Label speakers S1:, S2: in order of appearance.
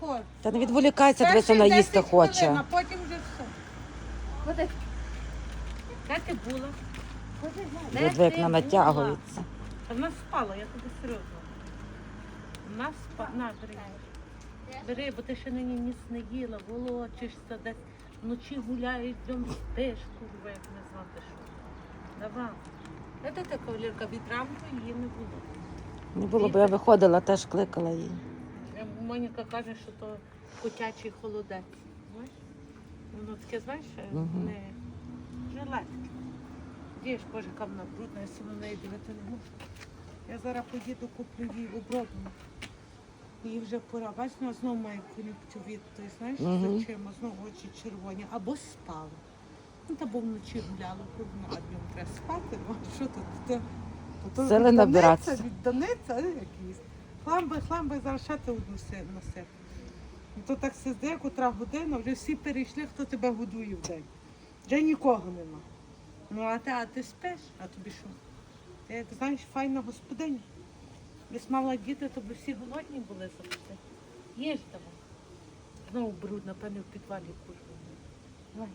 S1: хочу.
S2: Та не відволікайся, дивися, вона їсти
S1: 10 хвилин,
S2: хоче.
S1: А потім вже все.
S3: Ходи.
S1: Де ти була?
S3: Ходи.
S1: Де
S2: Диви, як
S1: ти
S2: вона
S1: була?
S2: натягується.
S1: Та Вона спала, я тобі серйозно. Вона спала. На, бери. Бери, бо ти ще нині ніц не їла, волочишся десь, вночі гуляєш, днем спиш, курва, як не знати що. Давай. Де ти та кавалерка від ранку її не було.
S2: Не було, бо я виходила, теж кликала її.
S1: Моніка каже, що то котячий холодець. Знаєш? Воно таке, знаєш, е,
S2: Мгм.
S1: не жилетки. Дієш, боже, яка вона брудна, я на неї дивити не можу. Я зараз поїду, куплю їй обробну. Їй вже пора. Бачиш, вона знову має кон'юнктивіт, ти знаєш,
S2: Мгм.
S1: з очима, знову очі червоні, або спала. Ну, та бо вночі гуляла, кругом, а днем треба спати. Ну, що тут? То, то, то
S2: Сили набиратися.
S1: А, якийсь. Хламби, хламби, зараз ще ти одну носити. Ну, то так сиди, котра година, вже всі перейшли, хто тебе годує в день. Вже нікого нема. Ну, а ти, а ти спиш, а тобі що? Ти як знаєш, файна господиня. Десь мала діти, то би всі голодні були завжди. Їж давай. Знову бруд, напевне, в підвалі. Давай.